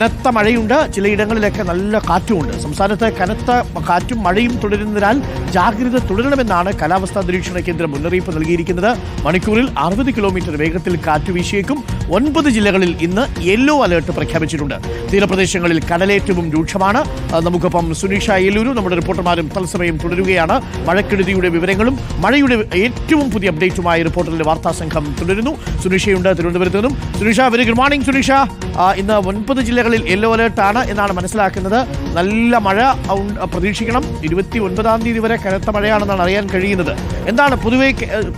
കനത്ത മഴയുണ്ട്. ചിലയിടങ്ങളിലൊക്കെ നല്ല കാറ്റുമുണ്ട്. സംസ്ഥാനത്ത് കനത്ത കാറ്റും മഴയും തുടരുന്നതിനാൽ ജാഗ്രത തുടരണമെന്നാണ് കാലാവസ്ഥാ നിരീക്ഷണ കേന്ദ്രം മുന്നറിയിപ്പ് നൽകിയിരിക്കുന്നത്. മണിക്കൂറിൽ അറുപത് കിലോമീറ്റർ വേഗത്തിൽ കാറ്റ് വീശിയേക്കും. ഒൻപത് ജില്ലകളിൽ ഇന്ന് യെല്ലോ അലേർട്ട് പ്രഖ്യാപിച്ചിട്ടുണ്ട്. തീരപ്രദേശങ്ങളിൽ കടലേറ്റവും രൂക്ഷമാണ്. നമുക്കൊപ്പം സുനീഷ യെല്ലൂരു നമ്മുടെ റിപ്പോർട്ടർമാരും തത്സമയം തുടരുകയാണ്. മഴക്കെടുതിയുടെ വിവരങ്ങളും മഴയുടെ ഏറ്റവും പുതിയ അപ്ഡേറ്റുമായി റിപ്പോർട്ടറിന്റെ വാർത്താ സംഘം തുടരുന്നു. സുനീഷയുണ്ട് തിരുവനന്തപുരത്ത് നിന്നും. Suneesha very good morning Suneesha. ഇന്ന് ഒൻപത് ജില്ലകളിൽ യെല്ലോ അലേർട്ട് ആണ് എന്നാണ് മനസ്സിലാക്കുന്നത്. നല്ല മഴ പ്രതീക്ഷിക്കണം. ഇരുപത്തി ഒൻപതാം തീയതി വരെ കനത്ത മഴയാണെന്നാണ് അറിയാൻ കഴിയുന്നത്. എന്താണ് പൊതുവെ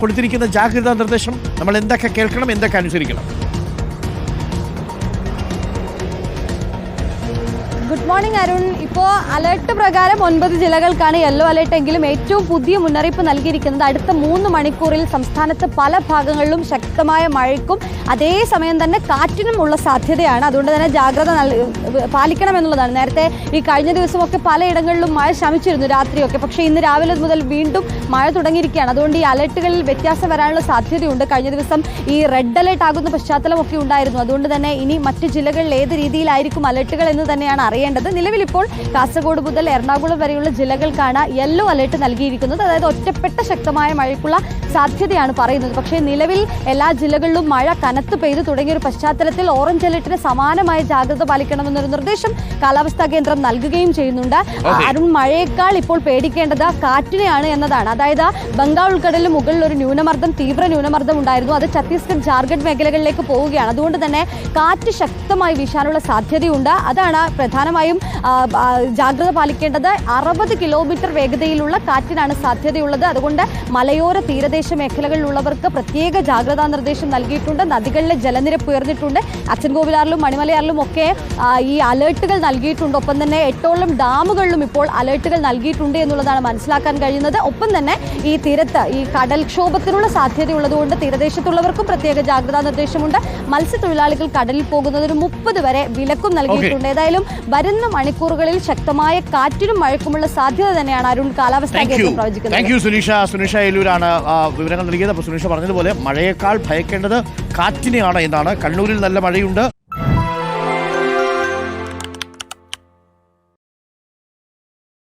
കൊടുത്തിരിക്കുന്ന ജാഗ്രതാ നിർദ്ദേശം? നമ്മൾ എന്തൊക്കെ കേൾക്കണം എന്തൊക്കെ അനുസരിക്കണം? ഗുഡ് മോർണിംഗ് അരുൺ ഇപ്പോൾ അലേർട്ട് പ്രകാരം ഒൻപത് ജില്ലകൾക്കാണ് യെല്ലോ അലേർട്ട് എങ്കിലും ഏറ്റവും പുതിയ മുന്നറിയിപ്പ് നൽകിയിരിക്കുന്നത്. അടുത്ത മൂന്ന് മണിക്കൂറിൽ സംസ്ഥാനത്ത് പല ഭാഗങ്ങളിലും ശക്തമായ മഴയ്ക്കും അതേസമയം തന്നെ കാറ്റിനും ഉള്ള സാധ്യതയാണ്. അതുകൊണ്ട് തന്നെ ജാഗ്രത പാലിക്കണം എന്നുള്ളതാണ്. നേരത്തെ ഈ കഴിഞ്ഞ ദിവസമൊക്കെ പലയിടങ്ങളിലും മഴ ശമിച്ചിരുന്നു രാത്രിയൊക്കെ. പക്ഷേ ഇന്ന് രാവിലെ മുതൽ വീണ്ടും മഴ തുടങ്ങിയിരിക്കുകയാണ്. അതുകൊണ്ട് ഈ അലേർട്ടുകളിൽ വ്യത്യാസം വരാനുള്ള സാധ്യതയുണ്ട്. കഴിഞ്ഞ ദിവസം ഈ റെഡ് അലേർട്ട് ആകുന്ന പശ്ചാത്തലമൊക്കെ ഉണ്ടായിരുന്നു. അതുകൊണ്ട് തന്നെ ഇനി മറ്റ് ജില്ലകളിൽ ഏത് രീതിയിലായിരിക്കും അലേർട്ടുകൾ എന്ന് തന്നെയാണ് അറിയേണ്ടത്. നിലവിൽ ഇപ്പോൾ കാസർഗോഡ് മുതൽ എറണാകുളം വരെയുള്ള ജില്ലകൾക്കാണ് യെല്ലോ അലർട്ട് നൽകിയിരിക്കുന്നത്. അതായത് ഒറ്റപ്പെട്ട ശക്തമായ മഴയ്ക്കുള്ള സാധ്യതയാണ് പറയുന്നത്. പക്ഷേ നിലവിൽ എല്ലാ ജില്ലകളിലും മഴ കനത്ത് പെയ്തു തുടങ്ങിയ ഒരു പശ്ചാത്തലത്തിൽ ഓറഞ്ച് അലർട്ടിന് സമാനമായ ജാഗ്രത പാലിക്കണമെന്നൊരു നിർദ്ദേശം കാലാവസ്ഥാ കേന്ദ്രം നൽകുകയും ചെയ്യുന്നുണ്ട്. അരുൺ മഴയേക്കാൾ ഇപ്പോൾ പേടിക്കേണ്ടത് കാറ്റിനെയാണ് എന്നതാണ്. അതായത് ബംഗാൾ ഉൾക്കടലിന് മുകളിൽ ഒരു ന്യൂനമർദ്ദം തീവ്ര ന്യൂനമർദ്ദം ഉണ്ടായിരുന്നു. അത് ഛത്തീസ്ഗഡ് ജാർഖണ്ഡ് മേഖലകളിലേക്ക് പോവുകയാണ്. അതുകൊണ്ട് തന്നെ കാറ്റ് ശക്തമായി വീശാനുള്ള സാധ്യതയുണ്ട്. അതാണ് പ്രധാനമായും ആ, ജാഗ്രത പാലിക്കേണ്ടത് അറുപത് കിലോമീറ്റർ വേഗതയിലുള്ള കാറ്റിനാണ് സാധ്യതയുള്ളത്. അതുകൊണ്ട് മലയോര തീരദേശ മേഖലകളിലുള്ളവർക്ക് പ്രത്യേക ജാഗ്രതാ നിർദ്ദേശം നൽകിയിട്ടുണ്ട്. നദികളിലെ ജലനിരപ്പ് ഉയർന്നിട്ടുണ്ട്. അച്ഛൻകോവിലാറിലും മണിമലയാറിലും ഒക്കെ ഈ അലേർട്ടുകൾ നൽകിയിട്ടുണ്ട്. ഒപ്പം തന്നെ എട്ടോളം ഡാമുകളിലും ഇപ്പോൾ അലേർട്ടുകൾ നൽകിയിട്ടുണ്ട് എന്നുള്ളതാണ് മനസ്സിലാക്കാൻ കഴിയുന്നത്. ഒപ്പം തന്നെ ഈ തീരത്ത് ഈ കടൽക്ഷോഭത്തിനുള്ള സാധ്യതയുള്ളതുകൊണ്ട് തീരദേശത്തുള്ളവർക്കും പ്രത്യേക ജാഗ്രതാ നിർദ്ദേശമുണ്ട്. മത്സ്യത്തൊഴിലാളികൾ കടലിൽ പോകുന്നതിന് മുപ്പത് വരെ വിലക്കും നൽകിയിട്ടുണ്ട്. ഏതായാലും വരുന്ന മണിക്കൂറുകളിൽ ശക്തമായ കാറ്റിനും മഴക്കുമുള്ള സാധ്യത തന്നെയാണ് അരുൺ കാലാവസ്ഥാ കേന്ദ്രം പ്രവചിക്കുന്നത്. Thank you Suneesha. സുനീഷ യെല്ലൂരാണ് വിവരങ്ങൾ നൽകിയത്. അപ്പോൾ സുനീഷ പറഞ്ഞതുപോലെ മഴയേക്കാൾ ഭയക്കേണ്ടത് കാറ്റിനെയാണ് എന്നാണ്. കണ്ണൂരിൽ നല്ല മഴയുണ്ട്.